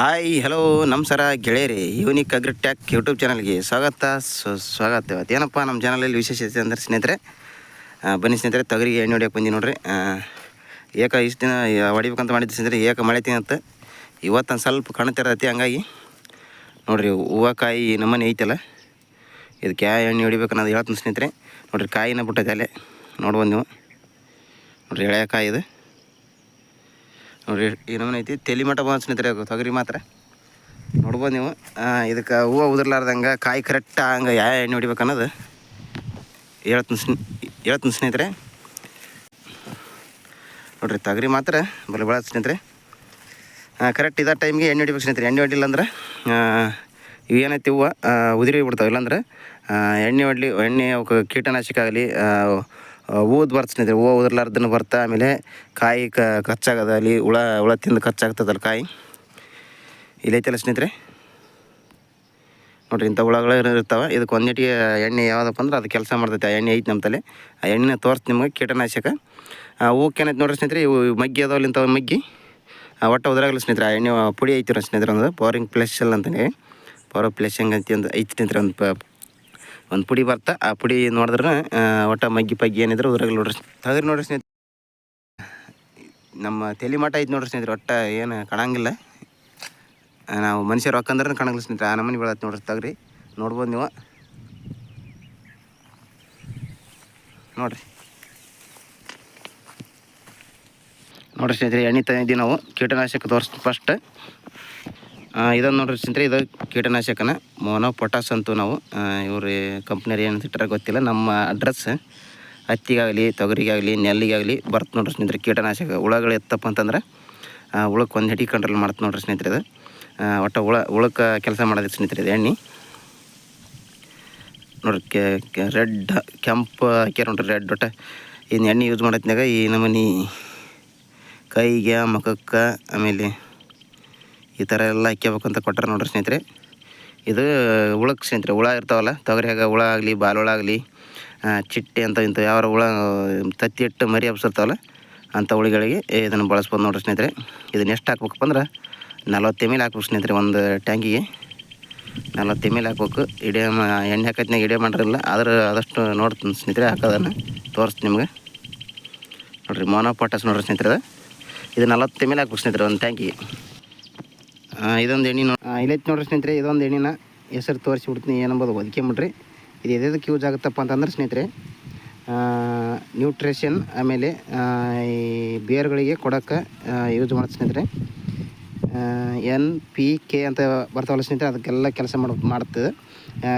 Hi hello ನಮಸ್ಕಾರ ಗೆಳೆಯರಿ unique ಅಗ್ರಿಟ್ಯಾಕ್ YouTube ಚಾನಲ್ಗೆ ಸ್ವಾಗತ. ಸ್ವ- ಸ್ವಾಗತ ಇವತ್ತು. ಏನಪ್ಪ, ನಮ್ಮ ಚಾನಲಲ್ಲಿ ವಿಶೇಷತೆ ಅಂದ್ರೆ ಸ್ನೇಹಿತರೆ ಬನ್ನಿ ಸ್ನೇಹಿತರೆ ತೊಗರಿಗೆ ಎಣ್ಣೆ ಹೊಡಿಯೋಕೆ ಬಂದಿ ನೋಡ್ರಿ. ಏಕ ಇಷ್ಟು ದಿನ ಹೊಡಿಬೇಕಂತ ಮಾಡಿದ್ದು ಸ್ನೇಹಿತರೆ, ಏಕ ಮಳೆ ತಿನ್ನತ್ತೆ ಇವತ್ತು ಸ್ವಲ್ಪ ಕಾಣ್ತಿರತ್ತೆ ಹಂಗಾಗಿ. ನೋಡಿರಿ ಹೂವು ಕಾಯಿ ನಮ್ಮನೆ ಐತಲ್ಲ, ಇದಕ್ಕೆ ಯಾವ ಎಣ್ಣೆ ಹೊಡಿಬೇಕು ಅನ್ನೋದು ಹೇಳ್ತೀನಿ ಸ್ನೇಹಿತರೆ. ನೋಡಿರಿ, ಕಾಯಿನ ಬಿಟ್ಟೈತೆ ಅಲ್ಲೇ ನೋಡ್ಬೋದು ನೀವು. ನೋಡಿರಿ, ಎಳೆಯ ಕಾಯಿ ಇದು. ನೋಡ್ರಿ ಈ ಐತಿ ತಲೆ ಮಠ ಬಂದು ಸ್ನೇಹಿತರೆ, ಅದು ತೊಗರಿ ಮಾತ್ರ. ನೋಡ್ಬೋದು ನೀವು. ಇದಕ್ಕೆ ಹೂವು ಉದುರ್ಲಾರ್ದಂಗೆ ಕಾಯಿ ಕರೆಕ್ಟ್ ಹಂಗೆ ಯಾವ ಎಣ್ಣೆ ಹೊಡಿಬೇಕು ಅನ್ನೋದು ಹೇಳ್ತೀನಿ ಸ್ನೇ, ಹೇಳ್ತೀನಿ ಸ್ನೇಹಿತರೆ. ನೋಡ್ರಿ, ತೊಗರಿ ಮಾತ್ರ. ಬಲ ಬಳ ಸ್ನೇಹಿತರೆ. ಕರೆಕ್ಟ್ ಇದೇ ಟೈಮ್ಗೆ ಎಣ್ಣೆ ಹೊಡಿಬೇಕು ಸ್ನೇಹಿತರೆ. ಎಣ್ಣೆ ಹೊಡಿಲ್ಲ ಅಂದ್ರೆ ಇವು ಏನೈತಿ ಹೂವು? ಉದುರಿ ಬಿಡ್ತಾವೆ. ಇಲ್ಲಾಂದ್ರೆ ಎಣ್ಣೆ ಹೊಡ್ಲಿ, ಎಣ್ಣೆ ಕೀಟನಾಶಕ ಆಗಲಿ ಊದ್ ಬರ್ತ ಸ್ನೇಹಿತರೆ ಹೂವು ಉದರ್ಲಾರ್ದನ್ನು ಬರ್ತಾ, ಆಮೇಲೆ ಕಾಯಿ ಕ ಕಚ್ಚಾಗದಲ್ಲಿ ಹುಳ ಹುಳ ತಿಂದು ಕಚ್ಚಾಗ್ತದಲ್ಲ ಕಾಯಿ. ಇಲ್ಲೈತಲ್ಲ ಸ್ನೇಹಿತರೆ? ನೋಡ್ರಿ, ಇಂಥ ಹುಳಗಳು ಇರ್ತಾವೆ. ಇದಕ್ಕೆ ಒಂದಿಟ್ಟಿಗೆ ಎಣ್ಣೆ ಯಾವುದಪ್ಪ ಅಂದ್ರೆ ಅದು ಕೆಲಸ ಮಾಡ್ತೈತೆ. ಆ ಎಣ್ಣೆ ಐತೆ ನಮ್ಮ ತಲೆ ಆ ಎಣ್ಣೆನ ತೋರಿಸ್ ನಿಮಗೆ, ಕೀಟನಾಶಕ. ಹೂಕ್ಕೆ ಏನೈತೆ ನೋಡ್ರಿ ಸ್ನೇಹಿತರೆ, ಇವು ಮಗ್ಗಿ ಅದಾವಲ್ಲ ಇಂಥವು ಮಗ್ಗಿ. ಒಟ್ಟು ಉದ್ರಾಗಲ್ಲ ಸ್ನೇಹಿತರೆ, ಆ ಎಣ್ಣೆ ಪುಡಿ ಐತಿರೋ ಸ್ನೇಹಿತರೆ, ಒಂದು ಪವರಿಂಗ್ ಪ್ಲೆಶಲ್ ಅಂತಂಗೆ ಪವರ್ ಪ್ಲೆಶಂಗ್ ಅಂತ ಒಂದು ಐತಿ ಸ್ನೇಹಿತರೆ, ಒಂದು ಒಂದು ಪುಡಿ ಬರ್ತಾ, ಆ ಪುಡಿ ನೋಡಿದ್ರೆ ಒಟ್ಟ ಮಗ್ಗಿ ಪಗ್ಗಿ ಏನಿದ್ರು ಅದ್ರಾಗ ನೋಡ್ರಿ ತಗ್ರಿ ನೋಡ್ರಿ ಸ್ನೇಹಿತರೆ. ನಮ್ಮ ತಲೆ ಮಠ ಐತಿ ನೋಡ್ರಿ ಸ್ನೇಹಿತರೆ, ಒಟ್ಟ ಏನು ಕಾಣಂಗಿಲ್ಲ. ನಾವು ಮನುಷ್ಯರು ಹಾಕಂದ್ರೆ ಕಾಣಂಗಿಲ್ಲ ಸ್ನೇಹಿತರೆ. ಆ ನಮನಿ ಬೀಳತ್ತೆ ನೋಡ್ರಿ ತಗ್ರಿ. ನೋಡ್ಬೋದು ನೀವು. ನೋಡ್ರಿ. ನೋಡ್ರಿ ಸ್ನೇಹಿತರೆ, ಎಣ್ಣೆ ತಂದಿದ್ದೀವಿ ನಾವು. ಕೀಟನಾಶಕ ತೋರಿಸ್ ಫಸ್ಟ್ ಇದನ್ನು ನೋಡ್ರಿ ಸ್ನೇಹಿತರೆ, ಇದು ಕೀಟನಾಶಕನ. ಮೋನೋ ಪೊಟಾಸ್ ಅಂತೂ ನಾವು ಇವರು ಕಂಪ್ನಿಯವ್ರು ಏನು ಇಟ್ಟಾರ ಗೊತ್ತಿಲ್ಲ. ನಮ್ಮ ಅಡ್ರೆಸ್ ಹತ್ತಿಗಾಗಲಿ, ತೊಗರಿಗಾಗಲಿ, ನೆಲ್ಲಿಗಾಗಲಿ ಬರ್ತು ನೋಡ್ರಿ ಸ್ನೇಹಿತರೆ, ಕೀಟನಾಶಕ. ಹುಳಗಳು ಎತ್ತಪ್ಪ ಅಂತಂದ್ರೆ ಹುಳಕ್ಕೆ ಒಂದು ಹಿಡಿ ಕಂಟ್ರೋಲ್ ಮಾಡ್ತು ನೋಡ್ರಿ ಸ್ನೇಹಿತರೆ ಇದು. ಒಟ್ಟು ಹುಳ ಹುಳಕ್ಕೆ ಕೆಲಸ ಮಾಡೋದು ಸ್ನೇಹಿತರೆ ಇದು ಎಣ್ಣೆ. ನೋಡ್ರಿ, ಕೆ ರೆಡ್, ಕೆಂಪು ಹಾಕ್ಯಾರ ನೋಡ್ರಿ, ರೆಡ್ ಒಟ್ಟು. ಇನ್ನು ಎಣ್ಣೆ ಯೂಸ್ ಮಾಡತ್ನಾಗ ಈ ನಮ್ಮನೆ ಕೈಗೆ, ಮುಖಕ್ಕೆ, ಆಮೇಲೆ ಈ ಥರ ಎಲ್ಲ ಹಾಕ್ಯಬೇಕಂತ ಕೊಟ್ಟಾರ ನೋಡ್ರಿ ಸ್ನೇಹಿತರೆ. ಇದು ಹುಳಕ್ಕೆ ಸ್ನೇಹಿತರೆ, ಹುಳ ಇರ್ತಾವಲ್ಲ, ತೊಗರಿಯಾಗ ಹುಳ ಆಗಲಿ ಬಾಲುಳ ಆಗಲಿ ಚಿಟ್ಟೆ ಅಂತ ಇಂಥ ಯಾವ ಹುಳ, ತತ್ತಿ ಇಟ್ಟು ಮರಿ ಹಬ್ಸಿರ್ತಾವಲ್ಲ, ಅಂಥ ಹುಳಿಗಳಿಗೆ ಇದನ್ನು ಬಳಸ್ಬೋದು ನೋಡ್ರಿ ಸ್ನೇಹಿತರೆ. ಇದನ್ನ ಎಷ್ಟು ಹಾಕ್ಬೇಕಪ್ಪ ಅಂದ್ರೆ ನಲ್ವತ್ತು ಎಂ ಎಲ್ ಹಾಕ್ಬೇಕು ಸ್ನೇಹಿತರೆ ಒಂದು ಟ್ಯಾಂಕಿಗೆ. ನಲ್ವತ್ತು ಎಂ ಎಲ್ ಹಾಕ್ಬೇಕು. ಇಡೇ ಎಣ್ಣೆ ಹಾಕತ್ನಾಗ ಇಡೇ ಮಾಡಿರಲ್ಲ, ಆದ್ರೆ ಆದಷ್ಟು ನೋಡ್ತೀನಿ ಸ್ನೇಹಿತರೆ ಹಾಕೋದನ್ನು, ತೋರಿಸ್ತೀನಿ ನಿಮ್ಗೆ. ನೋಡಿರಿ ಮೋನೋ ಪೊಟಾಸ್ ನೋಡ್ರಿ ಸ್ನೇಹಿತರೆ ಇದು ನಲ್ವತ್ತು ಎಂ ಎಲ್ ಹಾಕ್ಬೇಕು ಸ್ನೇಹಿತರೆ ಒಂದು ಟ್ಯಾಂಕಿಗೆ. ಇದೊಂದು ಎಣ್ಣೆ ನೋ ಇಲ್ಲೈತೆ ನೋಡ್ರಿ ಸ್ನೇಹಿತರೆ ಇದೊಂದು ಎಣ್ಣಿನ ಹೆಸರು ತೋರಿಸಿ ಬಿಡ್ತೀನಿ ಏನಂಬೋದು ಮಾಡ್ರಿ ಇದು ಎದಕ್ಕೆ ಯೂಸ್ ಆಗುತ್ತಪ್ಪ ಅಂತಂದ್ರೆ ಸ್ನೇಹಿತರೆ ನ್ಯೂಟ್ರಿಷನ್ ಆಮೇಲೆ ಈ ಬೇರುಗಳಿಗೆ ಕೊಡೋಕ್ಕೆ ಯೂಸ್ ಮಾಡುತ್ತೆ ಸ್ನೇಹಿತರೆ. ಎನ್ ಪಿ ಕೆ ಅಂತ ಬರ್ತಾವಲ್ಲ ಸ್ನೇಹಿತರೆ ಅದಕ್ಕೆಲ್ಲ ಕೆಲಸ ಮಾಡ ಮಾಡ್ತದೆ.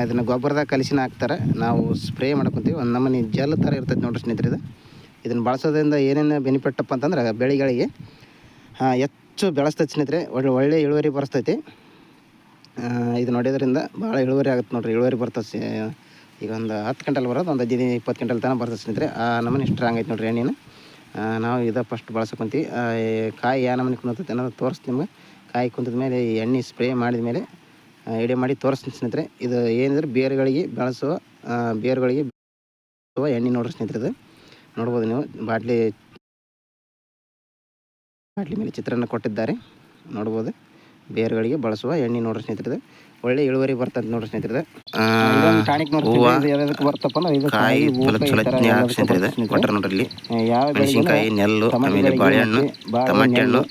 ಇದನ್ನು ಗೊಬ್ಬರದಾಗ ಕಲಸಿನ ಹಾಕ್ತಾರೆ. ನಾವು ಸ್ಪ್ರೇ ಮಾಡ್ಕೊತೀವಿ ಒಂದು ನಮ್ಮನೆ ಜಲ್ ಥರ ಇರ್ತೈತೆ ನೋಡ್ರಿ ಸ್ನೇಹಿತರೆ ಇದು. ಇದನ್ನು ಬಳಸೋದ್ರಿಂದ ಏನೇನು ಬೆನಿಫಿಟ್ಟಪ್ಪ ಅಂತಂದ್ರೆ ಬೆಳೆಗಳಿಗೆ ಆ, ಹೆಚ್ಚು ಬೆಳೆಸ್ತೈತೆ ಸ್ನೇಹಿತರೆ. ಒಳ್ಳೆ ಒಳ್ಳೆ ಇಳುವರಿ ಬರ್ತೈತಿ ಇದು ನೋಡಿದ್ರಿಂದ ಭಾಳ ಇಳುವರಿ ಆಗುತ್ತೆ ನೋಡ್ರಿ. ಇಳುವರಿ ಬರ್ತದೆ ಈಗ ಒಂದು ಹತ್ತು ಗಂಟೆಲಿ ಬರೋದು, ಒಂದು ಹದಿನೈದು ಇಪ್ಪತ್ತು ಗಂಟೆಲಿ ತನಕ ಬರ್ತದೆ ಸ್ನೇಹಿತರೆ. ಆ, ನಮೂನಿ ಸ್ಟ್ರಾಂಗ್ ಐತೆ ನೋಡ್ರಿ ಎಣ್ಣೆನ. ನಾವು ಇದು ಫಸ್ಟ್ ಬಳಸಕೊಂತೀವಿ ಕಾಯಿ ಯಾವ ನಮೂನಿ ಕುಂತೈತೆ ಅನ್ನೋದು ತೋರಿಸ್ತೀನಿ ನಿಮ್ಗೆ. ಕಾಯಿ ಕುಂತಿದ ಮೇಲೆ ಈ ಎಣ್ಣೆ ಸ್ಪ್ರೇ ಮಾಡಿದ ಮೇಲೆ ಎಡೆ ಮಾಡಿ ತೋರಿಸ್ತೀನಿ ಸ್ನೇಹಿತರೆ. ಇದು ಏನಿದ್ರೆ ಬೇರುಗಳಿಗೆ ಬೆಳೆಸುವ ಬೇರುಗಳಿಗೆ ಬೆಳೆಸುವ ಎಣ್ಣೆ ನೋಡ್ರಿ ಸ್ನೇಹಿತರೆ ಇದು. ನೋಡ್ಬೋದು ನೀವು. ಬಾಟ್ಲಿ ಬಾಟ್ಲಿ ಮೇಲೆ ಚಿತ್ರನ ಕೊಟ್ಟಿದ್ದಾರೆ. ನೋಡ್ಬೋದು. ಬೇರುಗಳಿಗೆ ಬಳಸುವ ಎಣ್ಣೆ ನೋಡ್ರಿ ಸ್ನೇಹಿತರೆ ಒಳ್ಳೆ ಇಳುವರಿ ಬರ್ತಂತ ನೋಡ್ರಿ ಸ್ನೇಹಿತರೆ. ಕೊಟ್ಟರೆ ನೋಡ್ರಿ ಇಲ್ಲಿ. ಮೆಣಸಿನ್ಕಾಯಿ ನೆಲ್ಲು ಆಮೇಲೆ ಬಾಳೆಹಣ್ಣು ಬಾಳೆ, ಟಮಾಟೆ ಹಣ್ಣು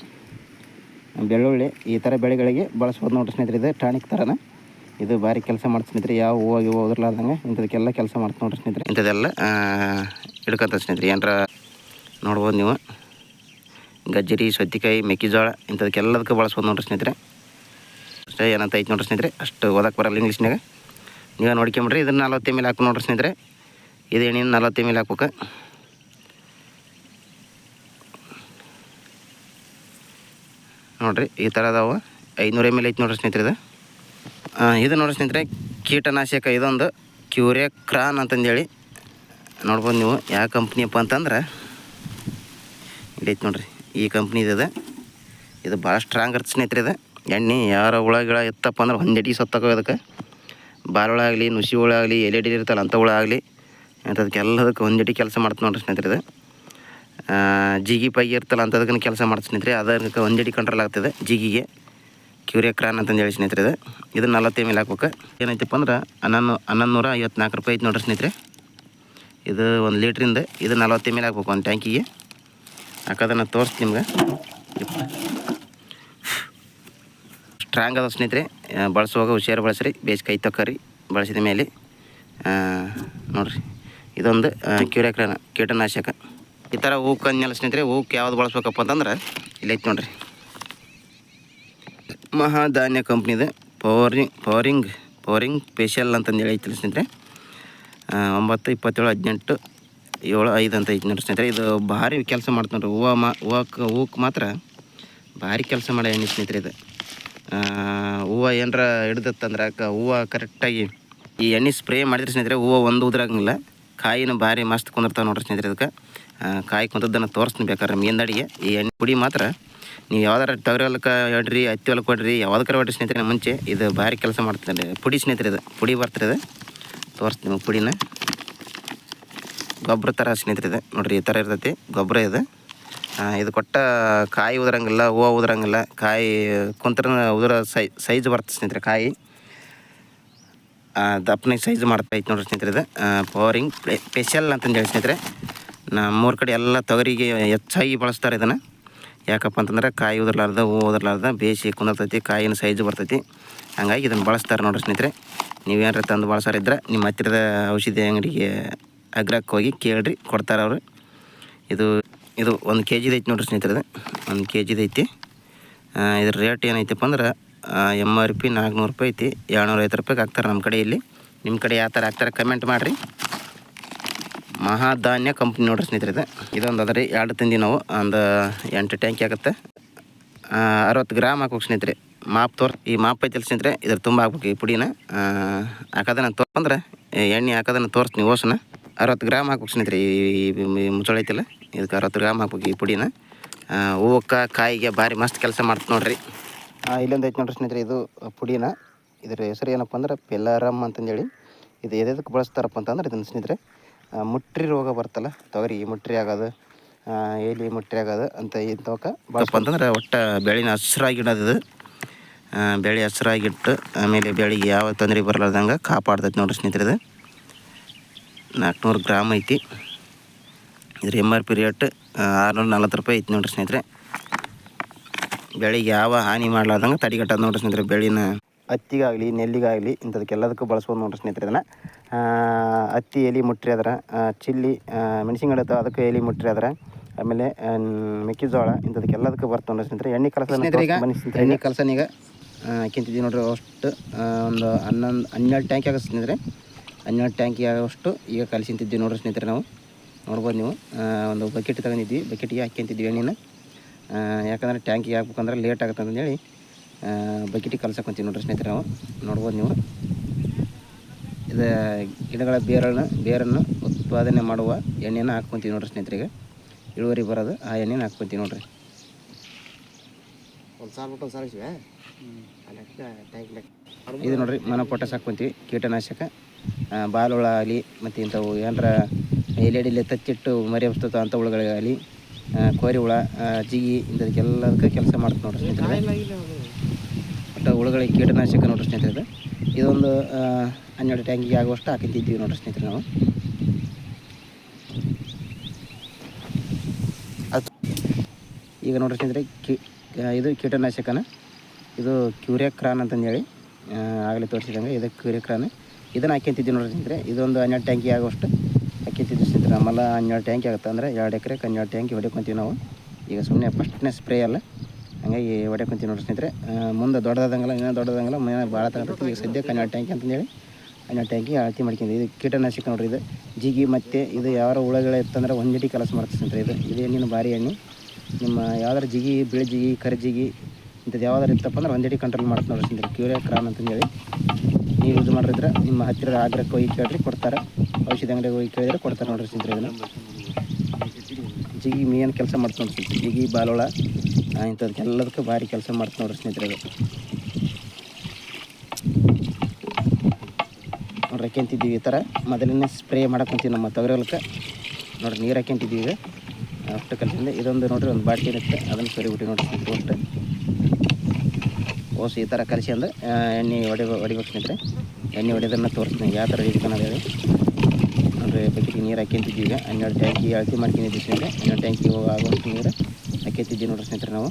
ಬೆಳ್ಳುಳ್ಳಿ ಈ ತರ ಬೆಳೆಗಳಿಗೆ ಬಳಸ್ಬೋದು ನೋಡ್ರಿ ಸ್ನೇಹಿತರೆ ಇದು ಟಾನಿಕ್ ಥರನ. ಇದು ಭಾರಿ ಕೆಲಸ ಮಾಡ್ತ ಸ್ನೇಹಿತರೆ. ಯಾವ ಹೂವು ಗಿವು ಉದುರ್ಲಾರ್ದಂಗೆ ಇಂಥದಕ್ಕೆಲ್ಲ ಕೆಲಸ ಮಾಡ್ತ ನೋಡ್ರಿ ಸ್ನೇಹಿತರೆ. ಇಂಥದ್ದೆಲ್ಲ ಹಿಡ್ಕೊಂತ ಸ್ನೇಹಿತರೆ. ಏನಾರ ನೋಡ್ಬೋದು ನೀವು. ಗಜ್ಜರಿ, ಸೌತೆಕಾಯಿ, ಮೆಕ್ಕೆಜೋಳ ಇಂಥದಕ್ಕೆಲ್ಲದಕ್ಕೆ ಬಳಸ್ಬೋದು ನೋಡ್ರಿ ಸ್ನೇಹಿತರೆ. ಅಷ್ಟೇ ಏನಂತ ಐತೆ ನೋಡ್ರಿ ಸ್ನೇಹಿತರೆ. ಅಷ್ಟು ಓದಕ್ಕೆ ಬರಲ್ಲ ಇಂಗ್ಲೀಷ್ನಾಗ ನೀವು ನೋಡ್ಕೊಂಬಿಡ್ರಿ, ಇದನ್ನು ನಲ್ವತ್ತು ಮೇಲೆ ಹಾಕಿ ನೋಡ್ರಿ ಸ್ನೇಹಿತರೆ. ಇದು ಎಣ್ಣೆ ನಲ್ವತ್ತು ಮೇಲೆ ಹಾಕ್ಬೇಕು? ನೋಡ್ರಿ, ಈ ಥರ ಅದಾವ. ಐನೂರು ಎಂ ಎಲ್ ಐತೆ ನೋಡ್ರಿ ಸ್ನೇಹಿತರೆ ಇದು. ಇದು ನೋಡ್ರಿ ಸ್ನೇಹಿತರೆ, ಕೀಟನಾಶಕ ಇದೊಂದು ಕ್ಯೂರೆ ಕ್ರಾನ್ ಅಂತಂದೇಳಿ. ನೋಡ್ಬೋದು ನೀವು, ಯಾವ ಕಂಪ್ನಿಯಪ್ಪ ಅಂತಂದ್ರೆ ಇದೈತೆ ನೋಡ್ರಿ. ಈ ಕಂಪ್ನಿ ಇದೆ. ಇದು ಭಾಳ ಸ್ಟ್ರಾಂಗ್ ಇರುತ್ತೆ ಸ್ನೇಹಿತರೆ ಇದು. ಎಣ್ಣೆ ಯಾರ ಹುಳ ಗಿಳ ಎತ್ತಪ್ಪ ಅಂದ್ರೆ ಒಂದೆಡಿ ಸತ್ತಕೋದಕ್ಕೆ ಅದಕ್ಕೆ ಹುಳ ಆಗಲಿ ನುಸಿ ಹುಳ ಆಗಲಿ, ಎಲೆಡಿ ಇರ್ತಲ್ಲ ಅಂಥ ಹುಳ ಆಗಲಿ ಅಂಥದಕ್ಕೆಲ್ಲದಕ್ಕೆ ಒಂದೆಡಿ ಕೆಲಸ ಮಾಡ್ತು ನೋಡ್ರಿ ಸ್ನೇಹಿತರೆ ಇದು. ಜಿಗಿ ಪೈಗಿ ಇರ್ತಲ್ಲ ಅಂಥದಕ್ಕೆ ಕೆಲಸ ಮಾಡ್ತು ಸ್ನೇಹಿತರೆ. ಅದಕ್ಕೆ ಒಂದೆಡಿ ಕಂಟ್ರೋಲ್ ಆಗ್ತದೆ ಜಿಗಿಗೆ. ಕ್ಯೂರಿಯಾ ಕ್ರಾನ್ ಅಂತಂದು ಹೇಳಿ ಸ್ನೇಹಿತರೆ ಇದು. ಇದು ನಲ್ವತ್ತು ಮೇಲೆ ಎಲ್ ಹಾಕ್ಬೇಕು. ಏನೈತಪ್ಪ ಅಂದ್ರೆ ಹನ್ನೊಂದು ಹನ್ನೊಂದು ನೂರ ಐವತ್ನಾಲ್ಕು ರೂಪಾಯಿ ಐತೆ ನೋಡ್ರಿ ಸ್ನೇಹಿತರೆ. ಇದು ಒಂದು ಲೀಟ್ರಿಂದ ಇದು ನಲ್ವತ್ತು ಮೇಲೆ ಎಲ್ ಹಾಕ್ಬೇಕು ಒಂದು ಟ್ಯಾಂಕಿಗೆ ಹಾಕೋದನ್ನು ತೋರಿಸ್ತೀನಿ ನಿಮ್ಗೆ. ಸ್ಟ್ರಾಂಗ್ ಅದ ಸ್ನೇಹಿತರೆ. ಬಳಸುವಾಗ ಹುಷಾರು ಬಳಸ್ರಿ, ಬೇಸ್ ಕೈ ತಕ್ಕರಿ, ಬಳಸಿದ ಮೇಲೆ ನೋಡ್ರಿ. ಇದೊಂದು ಕ್ಯೂರಿಯಾಕ್ರನ ಕೀಟನಾಶಕ. ಈ ಥರ ಹೂಕ್ಕೆ ಅಂದ್ಮೇಲೆ ಸ್ನೇಹಿತರೆ ಹೂಕ್ಕೆ ಯಾವ್ದು ಬಳಸ್ಬೇಕಪ್ಪ ಅಂತಂದ್ರೆ ಇಲ್ಲೈತೆ ನೋಡ್ರಿ. ಮಹಾಧಾನ್ಯ ಕಂಪ್ನಿದು ಪವರಿಂಗ್ ಪವರಿಂಗ್ ಪವರಿಂಗ್ ಅಂತಂದು ಹೇಳಿ ಐತಿಲ್ಲ ಸ್ನೇಹಿತರೆ. ಒಂಬತ್ತು, ಇಪ್ಪತ್ತೇಳು, ಹದಿನೆಂಟು ಏಳು, ಐದು ಅಂತ ಐತಿ ನೋಡ್ರಿ ಸ್ನೇಹಿತರೆ ಇದು ಭಾರಿ ಕೆಲಸ ಮಾಡ್ತಾನೆ ರೀ ಹೂವು ಮಾ ಹೂವಕ್ಕೆ ಹೂಕ್ಕೆ ಮಾತ್ರ ಭಾರಿ ಕೆಲಸ ಮಾಡಿ ಎಣ್ಣೆ ಸ್ನೇಹಿತರೆ ಇದು. ಹೂವು ಏನಾರ ಹಿಡ್ದತ್ತಂದ್ರೆ ಹೂವು ಕರೆಕ್ಟಾಗಿ ಈ ಎಣ್ಣೆ ಸ್ಪ್ರೇ ಮಾಡಿದ್ರೆ ಸ್ನೇಹಿತರೆ ಹೂವು ಒಂದು ಉದ್ರಾಗಂಗಿಲ್ಲ. ಕಾಯಿನ ಭಾರಿ ಮಸ್ತ್ ಕುಂದಿರ್ತಾವೆ ನೋಡ್ರಿ ಸ್ನೇಹಿತರೆ ಇದಕ್ಕೆ. ಕಾಯಿ ಕುಂತದ್ದನ್ನು ತೋರಿಸ್ತೀನಿ ಬೇಕಾದ್ರೆ ಮೀನ್ದಾಡಿಗೆ ಈ ಎಣ್ಣೆ ಪುಡಿ ಮಾತ್ರ ನೀವು ಯಾವ್ದಾರ ತೊಗರಿ ಹೊಲಕ್ಕೆ ಹೊಡ್ರಿ ಹತ್ತಿ ಹೊಲಕ್ಕೆ ಹೊಡ್ರಿ ಯಾವ್ದಕ್ಕಾರ ಹೊಡ್ರಿ ಸ್ನೇಹಿತರೆ ಮುಂಚೆ ಇದು ಭಾರಿ ಕೆಲಸ ಮಾಡ್ತಾರೆ ಪುಡಿ ಸ್ನೇಹಿತರೆ ಇದು. ಪುಡಿ ಬರ್ತಾರೆ ಇದು. ತೋರಿಸ್ತೀನಿ ಪುಡಿನ. ಗೊಬ್ಬರ ಥರ ಸ್ನೇಹಿತರೆ ಇದೆ ನೋಡ್ರಿ ಈ ಥರ ಇರ್ತೈತಿ. ಗೊಬ್ಬರ ಇದೆ. ಇದು ಕೊಟ್ಟ ಕಾಯಿ ಉದರಂಗಿಲ್ಲ, ಹೂವು ಉದರಂಗಿಲ್ಲ. ಕಾಯಿ ಕುಂತ್ರ ಉದುರ ಸೈ, ಸೈಜ್ ಬರ್ತದೆ ಸ್ನೇಹಿತರೆ ಕಾಯಿ. ದಪ್ಪನೆ ಸೈಜ್ ಮಾಡ್ತಾ ಐತೆ ನೋಡ್ರಿ ಸ್ನೇಹಿತರೆ ಇದು. ಪವರಿಂಗ್ ಸ್ಪೆಷಲ್ ಅಂತಂದು ಹೇಳಿ ಸ್ನೇಹಿತರೆ. ನಮ್ಮೂರ ಕಡೆ ಎಲ್ಲ ತೊಗರಿಗೆ ಹೆಚ್ಚಾಗಿ ಬಳಸ್ತಾರೆ ಇದನ್ನು. ಯಾಕಪ್ಪ ಅಂತಂದ್ರೆ ಕಾಯಿ ಉದ್ರಲಾರ್ದ, ಹೂವು ಉದರ್ಲಾರ್ದ, ಬೇಸಿ ಕುಂದಿರ್ತೈತಿ, ಕಾಯಿನ ಸೈಜ್ ಬರ್ತೈತಿ. ಹಂಗಾಗಿ ಇದನ್ನು ಬಳಸ್ತಾರೆ ನೋಡ್ರಿ ಸ್ನೇಹಿತರೆ. ನೀವೇನಾರ ತಂದು ಬಳಸೋರಿದ್ರೆ ನಿಮ್ಮ ಹತ್ತಿರದ ಔಷಧಿ ಅಂಗಡಿಗೆ ಅಗ್ರಕ್ಕೆ ಹೋಗಿ ಕೇಳ್ರಿ, ಕೊಡ್ತಾರೆ ಅವರು. ಇದು ಇದು ಒಂದು ಕೆ ಜಿದು ಐತಿ ನೋಡ್ರಿ ಸ್ನೇಹಿತರೆ, ಒಂದು ಕೆ ಜಿದು ಐತಿ ಇದ್ರ ರೇಟ್ ಏನೈತಪ್ಪ ಅಂದ್ರೆ ಎಂ ಆರ್ ಪಿ ನಾಲ್ಕುನೂರು ರೂಪಾಯಿ ಐತಿ ಏಳ್ನೂರ ಐವತ್ತು ರೂಪಾಯಿಗೆ ಹಾಕ್ತಾರೆ ನಮ್ಮ ಕಡೆ ಇಲ್ಲಿ. ನಿಮ್ಮ ಕಡೆ ಯಾವ ಥರ ಹಾಕ್ತಾರೆ ಕಮೆಂಟ್ ಮಾಡಿರಿ. ಮಹಾಧಾನ್ಯ ಕಂಪ್ನಿ ನೋಡ್ರಿ ಸ್ನೇಹಿತರೆ ಇದು. ಇದೊಂದು ಅದ ರೀ ಎರಡು ತಂದಿ ನಾವು, ಒಂದು ಎಂಟು ಟ್ಯಾಂಕಿ ಆಗುತ್ತೆ. ಅರವತ್ತು ಗ್ರಾಮ್ ಹಾಕ್ಬೇಕು ಸ್ನೇಹಿತರೆ. ಮಾಪ್ ತೋರ್, ಈ ಮಾಪ್ ಐತಿ ಸ್ನೇಹಿತರೆ ಇದ್ರ ತುಂಬ ಹಾಕ್ಬೇಕು ಈ ಪುಡಿನ. ಹಾಕೋದನ್ನ ತೋರ್ಸಂದ್ರೆ ಎಣ್ಣೆ ಹಾಕೋದನ್ನ ತೋರಿಸ್ತೀನಿ ಓಸನ ಅರವತ್ತು ಗ್ರಾಮ್ ಹಾಕ್ಬೇಕು ಸ್ನೇಹಿತರೆ ಈ ಮುಚ್ಚಳ ಐತಿಲ್ಲ? ಇದಕ್ಕೆ ಅರವತ್ತು ಗ್ರಾಮ್ ಹಾಕ್ಬೇಕು ಈ ಪುಡಿನ. ಹೂವಕ್ಕೆ ಕಾಯಿಗೆ ಭಾರಿ ಮಸ್ತ್ ಕೆಲಸ ಮಾಡ್ತು ನೋಡ್ರಿ. ಇಲ್ಲೊಂದು ಐತೆ ನೋಡ್ರಿ ಸ್ನೇಹಿತರೆ ಇದು ಪುಡಿನ. ಇದ್ರ ಹೆಸರು ಏನಪ್ಪ ಅಂದ್ರೆ ಪೆಲಾರಮ್ ಅಂತಂದೇಳಿ. ಇದು ಎದಕ್ಕೆ ಬಳಸ್ತಾರಪ್ಪ ಅಂತಂದ್ರೆ ಇದನ್ನು ಸ್ನೇಹಿತರೆ ಮುಟ್ರಿ ರೋಗ ಬರ್ತಲ್ಲ ತೊಗರಿ ಮುಟ್ರಿ ಆಗೋದು ಏಲಿ ಎಲಿ ಮುಟ್ರಿ ಆಗೋದು ಅಂತ ಇಂಥವಕ್ಕೆ ಬಳಸಪ್ಪ ಅಂತಂದ್ರೆ ಒಟ್ಟು ಬೆಳೆನ ಹಸಿರಾಗಿಡೋದು ಇದು. ಬೆಳೆ ಹಸಿರಾಗಿಟ್ಟು ಆಮೇಲೆ ಬೆಳೆಗೆ ಯಾವ ತೊಂದರೆ ಬರಲಾರ್ದಂಗೆ ಕಾಪಾಡ್ತೈತೆ ನೋಡ್ರಿ ಸ್ನೇಹಿತರೆ ಇದು. ನಾಲ್ಕುನೂರು ಗ್ರಾಮ್ ಐತಿ. ಇದ್ರ ಎಂ ಆರ್ ಪಿ ರೇಟ್ ಆರುನೂರ ನಲ್ವತ್ತು ರೂಪಾಯಿ ಐತಿ ನೋಡ್ರಿ ಸ್ನೇಹಿತರೆ. ಬೆಳೆಗೆ ಯಾವ ಹಾನಿ ಮಾಡ್ಲಾರ್ದಂಗೆ ತಡೆಗಟ್ಟೋದು ನೋಡ್ರಿ ಸ್ನೇಹಿತರೆ ಬೆಳೆನ. ಹತ್ತಿಗಾಗಲಿ ನೆಲ್ಲಿಗಾಗಲಿ ಇಂಥದಕ್ಕೆಲ್ಲದಕ್ಕೂ ಬಳಸ್ಬೋದು ನೋಡ್ರಿ ಸ್ನೇಹಿತರೆ ಇದನ್ನು. ಹತ್ತಿ ಎಲೆ ಮುಟ್ರಿ ಅದರ ಚಿಲ್ಲಿ ಮೆಣಸಿನ ಗಿಡ ಅದಕ್ಕೆ ಎಲೆ ಮುಟ್ರಿ ಅದರ ಆಮೇಲೆ ಮೆಕ್ಕೆಜೋಳ ಇಂಥದಕ್ಕೆಲ್ಲದಕ್ಕೂ ಬರ್ತವೆ ನೋಡ್ರಿ ಸ್ನೇಹಿತರೆ. ಎಣ್ಣೆ ಕಲಸ ಎಣ್ಣೆ ಕಲಸನೀಗ ಈಗ ಹಾಕ್ಯಂತಿದ್ದೀವಿ ನೋಡ್ರಿ ಅಷ್ಟು ಒಂದು ಹನ್ನೊಂದು ಹನ್ನೆರಡು ಟ್ಯಾಂಕ್ ಆಗುತ್ತೆ ಸ್ನೇಹಿತರೆ. ಹನ್ನೆರಡು ಟ್ಯಾಂಕಿ ಆಗೋಷ್ಟು ಈಗ ಕಲಸಿಂತಿದ್ದೀವಿ ನೋಡ್ರಿ ಸ್ನೇಹಿತರೆ ನಾವು. ನೋಡ್ಬೋದು ನೀವು. ಒಂದು ಬಕೆಟ್ ತಗೊಂಡಿದ್ವಿ ಬಕೆಟಿಗೆ ಹಾಕ್ಯಂತಿದ್ವಿ ಎಣ್ಣೆನ ಯಾಕಂದರೆ ಟ್ಯಾಂಕಿಗೆ ಹಾಕ್ಬೇಕಂದ್ರೆ ಲೇಟ್ ಆಗುತ್ತೆ ಅಂತಂದೇಳಿ ಬಕೆಟಿಗೆ ಕಲ್ಸಕೊಂತೀವಿ ನೋಡ್ರಿ ಸ್ನೇಹಿತರೆ ನಾವು. ನೋಡ್ಬೋದು ನೀವು. ಇದು ಗಿಡಗಳ ಬೇರನ್ನು ಬೇರನ್ನು ಉತ್ಪಾದನೆ ಮಾಡುವ ಎಣ್ಣೆನ ಹಾಕ್ಕೊಂತೀವಿ ನೋಡ್ರಿ ಸ್ನೇಹಿತರಿಗೆ ಇಳುವರಿ ಬರೋದು ಆ ಎಣ್ಣೆನ ಹಾಕ್ಕೊಂತೀವಿ ನೋಡ್ರಿ. ಇದು ನೋಡ್ರಿ ಮನ ಪೊಟಾಸ್ ಹಾಕ್ಕೊಂತೀವಿ ಕೀಟನಾಶಕ. ಬಾಲುಳ ಆಗಲಿ, ಮತ್ತು ಇಂಥವು ಏನಾರ ಎಲೆಡಿಲೆ ತಚ್ಚಿಟ್ಟು ಮರಿ ಹಬ್ಸ್ತದ ಅಂಥ ಹುಳುಗಳಿಗಾಗಲಿ ಕೋರಿ ಹುಳ ಜಿಗಿ ಇಂಥದಕ್ಕೆಲ್ಲದಕ್ಕೆ ಕೆಲಸ ಮಾಡ್ತೀವಿ ನೋಡ್ರಿ ಸ್ನೇಹಿತರೆ. ಒಟ್ಟು ಹುಳುಗಳಿಗೆ ಕೀಟನಾಶಕ ನೋಡ್ರಿ ಸ್ನೇಹಿತರೆ. ಇದು ಇದೊಂದು ಹನ್ನೆರಡು ಟ್ಯಾಂಕಿಗೆ ಆಗುವಷ್ಟು ಹಾಕಿದ್ದಿದ್ದೀವಿ ನೋಡ್ರಿ ಸ್ನೇಹಿತರೆ ನಾವು. ಅದು ಈಗ ನೋಡ್ರಿ ಸ್ನೇಹಿತರೆ, ಕಿ ಇದು ಕೀಟನಾಶಕನ, ಇದು ಕ್ಯೂರಿಯಾಕ್ರಾನ್ ಅಂತಂದೇಳಿ ಆಗಲೇ ತೋರಿಸಿದಂಗೆ, ಇದು ಕ್ಯೂರಿಯಾಕ್ರಾನ್. ಇದನ್ನು ಹಾಕ್ಯಂತಿದ್ದೀವಿ ನೋಡ್ರಿ ಸ್ನೇಹಿತರೆ. ಇದೊಂದು ಹನ್ನೆರಡು ಟ್ಯಾಂಕಿ ಆಗೋಷ್ಟು ಹಾಕ್ಯಂತಿದ್ದೀವಿ ಸ್ನೇಹಿತರೆ. ಆಮೇಲೆ ಹನ್ನೆರಡು ಟ್ಯಾಂಕಿ ಆಗುತ್ತೆ ಅಂದರೆ ಎರಡು ಎಕರೆಗೆ ಹನ್ನೆರಡು ಟ್ಯಾಂಕಿ ಹೊಡ್ಕೊಂತೀವಿ ನಾವು. ಈಗ ಸುಮ್ಮನೆ ಫಸ್ಟ್ನೇ ಸ್ಪ್ರೇ ಅಲ್ಲ. ಹಂಗಾಗಿ ಹೊಡ್ಕೊಂತೀವಿ ನೋಡ್ರಿ ಸ್ನೇಹಿತರೆ. ಮುಂದೆ ದೊಡ್ಡದಾದಂಗಲ್ಲ, ಇನ್ನೂ ದೊಡ್ಡದಂಗಲ್ಲ ಮನೆ ಭಾಳ ತಗೊಂಡ್ರಿ ಈಗ ಸದ್ಯಕ್ಕೆ ಹನ್ನೆರಡು ಟ್ಯಾಂಕಿ ಅಂತಂದೇಳಿ ಹನ್ನೆರಡು ಟ್ಯಾಂಕಿ ಅಳತಿ ಮಾಡ್ಕೊಂಡು ಇದು ಕೀಟನಾಶಕ ನೋಡ್ರಿ ಇದು. ಜಿಗಿ ಮತ್ತು ಇದು ಯಾವ ಹುಳಗಳ ಇತ್ತಂದ್ರೆ ಒಂದಿಟಿ ಕೆಲಸ ಮಾಡ್ತದೆ ಸ್ನೇಹಿತರೆ ಇದು. ಇದು ಎಣ್ಣಿನ ಭಾರಿ ಎಣ್ಣೆ. ನಿಮ್ಮ ಯಾವ್ದಾರು ಜಿಗಿ, ಬಿಳಿ ಜಿಗಿ, ಕರಿ ಜಿಗಿ ಇಂಥದ್ದು ಯಾವ್ದಾರು ಇತ್ತಪ್ಪ ಅಂದ್ರೆ ಒಂದಿಟಿ ಕಂಟ್ರೋಲ್ ಮಾಡ್ತಾರೆ ನೋಡ್ರಿ ಸ್ನೇಹಿತರೆ. ಕ್ಯೂರಿಯಾ ಕ್ರಾನ್ ಅಂತಂದೇಳಿ ನೀವು ಯೂಸ್ ಮಾಡಿದ್ರೆ ನಿಮ್ಮ ಹತ್ತಿರ ಆಗ್ರಕ್ಕೆ ಹೋಗಿ ಕೇಳ್ರಿ, ಕೊಡ್ತಾರೆ. ಔಷಧಿ ಅಂಗಡಿಗೆ ಹೋಗಿ ಕೇಳಿದ್ರೆ ಕೊಡ್ತಾರೆ ನೋಡ್ರಿ ಸ್ನೇಹಿತರೆ ಇದನ್ನು. ಜಿಗಿ ಮೇನ್ ಕೆಲಸ ಮಾಡ್ತೀವಿ ಸ್ನೇಹಿತರೆ ಜಿಗಿ, ಬಾಲೋಳ ಇಂಥದಕ್ಕೆಲ್ಲದಕ್ಕೂ ಭಾರಿ ಕೆಲಸ ಮಾಡ್ತಾರೆ ನೋಡ್ರಿ ಸ್ನೇಹಿತರೆ ಇದು. ನೋಡ್ರಿ ಹಾಕ್ಯಂತಿದ್ದೀವಿ ಈ ಥರ. ಮೊದಲನೇ ಸ್ಪ್ರೇ ಮಾಡಕ್ಕಂತೀವಿ ನಮ್ಮ ತೊಗರಿ ನೋಡ್ರಿ ನೀರು ಹಾಕ್ಯಂತಿದ್ದೀವಿ ಈಗ. ಅಷ್ಟು ಕಲಿಸಿಂದ ಇದೊಂದು ನೋಡ್ರಿ ಒಂದು ಬಾಟ್ಲಿ ಇರುತ್ತೆ ಅದನ್ನು ಸರಿ ಬಿಟ್ಟು ನೋಡ್ರಿ ಒಟ್ಟು ಓಸು ಈ ಥರ ಕಲಿಸ್ಕೊಂಡು ಎಣ್ಣೆ ಹೊಡಿ ಹೊಡಿಬೇಕು ಸ್ನೇಹಿತರೆ. ಎಣ್ಣೆ ಹೊಡೆದನ್ನು ತೋರಿಸ್ತೀನಿ. ಯಾವ ಥರ ಅನ್ನೋದು ಹೇಳಿ. ಅಂದರೆ ಬಕೆಟಿಗೆ ನೀರು ಹಾಕಿಂತಿದ್ದೀವಿ ಈಗ. ಹನ್ನೆರಡು ಟ್ಯಾಂಕಿ ಅಳತೆ ಮಾಡ್ಕೊಂಡಿದ್ದೀವಿ ಸ್ನೇಹಿತರೆ. ಹನ್ನೆರಡು ಟ್ಯಾಂಕಿ ಆಗುವಷ್ಟು ನೀರು ಹಾಕಿತ್ತಿದ್ದೀವಿ ನೋಡ್ರಿ ಸ್ನೇಹಿತರೆ ನಾವು.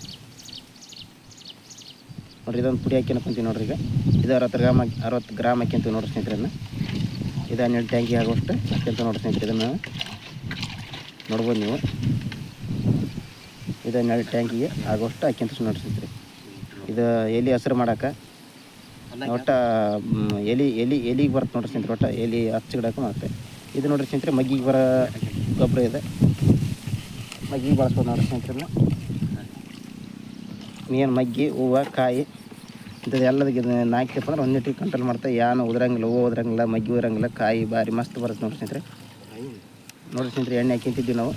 ನೋಡ್ರಿ ಇದೊಂದು ಪುಡಿ ಹಾಕ್ಯನ್ಕೊಂತೀವಿ ನೋಡ್ರಿ ಈಗ. ಇದು ಅರವತ್ತು ಗ್ರಾಮ್ ಹಾಕಿ ಅರವತ್ತು ಗ್ರಾಮ್ ಹಾಕ್ಯಂತೀವಿ ನೋಡ್ರಿ ಸ್ನೇಹಿತರನ್ನ ಇದು ಹನ್ನೆರಡು ಟ್ಯಾಂಕಿ ಆಗುವಷ್ಟು ಹಾಕ್ಯಂತ ನೋಡ್ರಿ ಸ್ನೇಹಿತರೆ ಇದನ್ನು ನೋಡ್ಬೋದು ನೀವು. ಇದು ಹನ್ನೆರಡು ಟ್ಯಾಂಕಿಗೆ ಆಗುವಷ್ಟು ಹಾಕ್ಯಂತ ನೋಡ್ರಿ ಸ್ನೇಹಿತರೆ. ಇದು ಎಲೆ ಹಸಿರು ಮಾಡಕ್ಕೆ. ಒಟ್ಟು ಎಲಿ ಎಲೆ ಎಲೆ ಎಲಿಗೆ ಬರುತ್ತೆ ನೋಡ್ರಿ ಸ್ನೇಹಿತರೆ ಒಟ್ಟು ಎಲೆ ಹಚ್ಚಿಡಕ್ಕೆ ಮತ್ತೆ ಇದು ನೋಡ್ರಿ ಸ್ನೇಹಿತರೆ ಮಗ್ಗಿಗೆ ಬರೋ ಗೊಬ್ಬರ ಇದೆ. ಮಗ್ಗಿಗೆ ಬಳಸ್ಬೋದು ನೋಡ್ರಿ ಸ್ನೇಹಿತರನ್ನ ಮೇನ್ ಮಗ್ಗಿ ಹೂವು ಕಾಯಿ ಇಂಥದ್ದು ಎಲ್ಲದಕ್ಕೆ ಇದನ್ನ ಹಾಕ್ತಪ್ಪ ಅಂದ್ರೆ ಒಂದಿಟ್ಟಿಗೆ ಕಂಟ್ರೋಲ್ ಮಾಡ್ತಾ. ಯಾನು ಉದ್ರಂಗಿಲ್ಲ ಹೂವು ಉದ್ರಂಗಿಲ್ಲ ಮಗ್ಗಿ ಉದ್ರಂಗಿಲ್ಲ ಕಾಯಿ ಭಾರಿ ಮಸ್ತ್ ಬರುತ್ತೆ ನೋಡ್ರಿ ಸ್ನೇಹಿತರೆ. ನೋಡ್ರಿ ಸ್ನೇಹಿತರೆ ಎಣ್ಣೆ ಹಾಕಿಂತಿದ್ವಿ ನಾವು.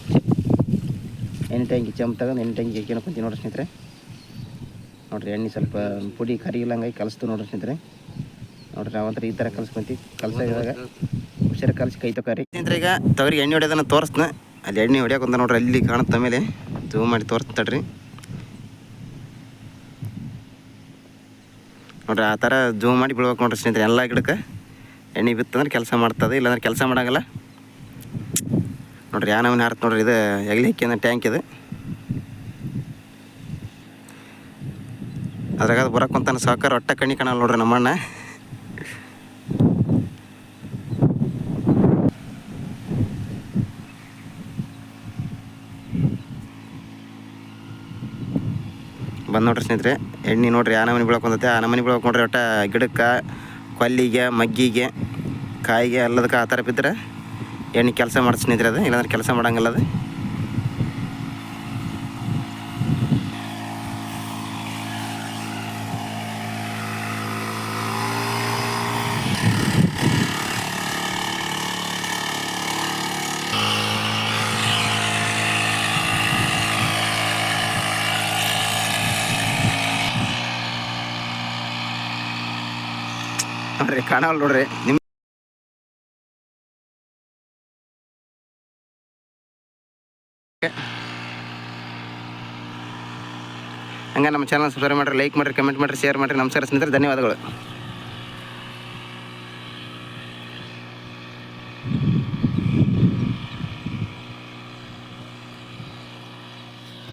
ಎಣ್ಣೆ ಟ್ಯಾಂಕಿ ಚಂಪ್ ತಗೊಂಡು ಎಣ್ಣೆ ಟ್ಯಾಂಕಿ ಕುಂತೀವಿ ನೋಡ್ರಿ ಸ್ನೇಹಿತರೆ. ನೋಡ್ರಿ, ಎಣ್ಣೆ ಸ್ವಲ್ಪ ಪುಡಿ ಕರಿಗಿಲ್ಲಂಗಾಗಿ ಕಲಿಸ್ತು ನೋಡ್ರಿ ಸ್ನೇಹಿತರೆ. ನೋಡ್ರಿ ನಾವಂತ್ರ ಈ ಥರ ಕಲಿಸ್ಕೊಂತೀವಿ. ಕಲ್ಸಾಗ ಹುಷಾರು ಕಲಿಸಿ ಕೈ ತಗೋರಿ ಸ್ನೇಹಿತರೆ, ಈಗ ತೊಗರಿಗೆ ಎಣ್ಣೆ ಹೊಡೆಯೋದನ್ನು ತೋರಿಸ್ತಾನೆ. ಅಲ್ಲಿ ಎಣ್ಣೆ ಹೊಡ್ಯಾಕ ಅಂತ ನೋಡ್ರಿ, ಅಲ್ಲಿ ಕಾಣುತ್ತೆ ಮೇಲೆ ಜೂಮ್ ಮಾಡಿ ತೋರಿಸ್ತಾಡ್ರಿ ನೋಡ್ರಿ, ಆ ಥರ ಜೂಮ್ ಮಾಡಿ ಬಿಡ್ಬೇಕು ನೋಡ್ರಿ ಸ್ನೇಹಿತರೆ, ಎಲ್ಲ ಗಿಡಕ್ಕೆ. ಎಣ್ಣೆ ಬಿತ್ತಂದ್ರೆ ಕೆಲಸ ಮಾಡ್ತದೆ, ಇಲ್ಲಾಂದ್ರೆ ಕೆಲಸ ಮಾಡಂಗಿಲ್ಲ. ನೋಡ್ರಿ ಯಾ ನಮೂನೆ ನೋಡ್ರಿ, ಇದು ಎಗ್ಲಿ ಹಾಕ್ಯಂದ ಟ್ಯಾಂಕ್ ಇದು. ಅದ್ರಾಗ ಅದು ಬರಕ್ಕೆ ಕುಂತಾನ ಸಾಕಾರ ಒಟ್ಟ ಕಣ್ಣಿ ಕಾಣಲ್ಲ ನೋಡ್ರಿ ನಮ್ಮಣ್ಣ. ಬಂದು ನೋಡ್ರಿ ಸ್ನೇಹಿತರೆ, ಎಣ್ಣೆ ನೋಡ್ರಿ ಆ ನಮನೆ ಬೀಳಕ್ಕೆ ಆ ನಮನೆ ಬೀಳಕ್ಕೆ ನೋಡ್ರಿ ಒಟ್ಟ ಗಿಡಕ್ಕೆ, ಕೊಲ್ಲಿಗೆ, ಮಗ್ಗಿಗೆ, ಕಾಯಿಗೆ ಎಲ್ಲದಕ್ಕೆ ಆ ಥರ ಬಿದ್ದರೆ ಎಣ್ಣೆ ಕೆಲಸ ಮಾಡಿ ಸ್ನೇಹಿತರೆ ಅದು. ಇಲ್ಲಾಂದ್ರೆ ಕೆಲಸ ಮಾಡೋಂಗಿಲ್ಲ ಅದು. ನೋಡ್ರಿ ಕಾಣಲ್ ನೋಡ್ರಿ. ನಿಮ್ಮ ಹಂಗೆ ನಮ್ಮ ಚಾನಲ್ ಸಬ್ಸ್ಕ್ರೈಬ್ ಮಾಡಿರಿ ಲೈಕ್ ಮಾಡ್ರಿ ಕಮೆಂಟ್ ಮಾಡ್ರಿ ಶೇರ್ ಮಾಡ್ರಿ. ನಮಸ್ಕಾರ ಸ್ನೇಹಿತರೆ, ಧನ್ಯವಾದಗಳು.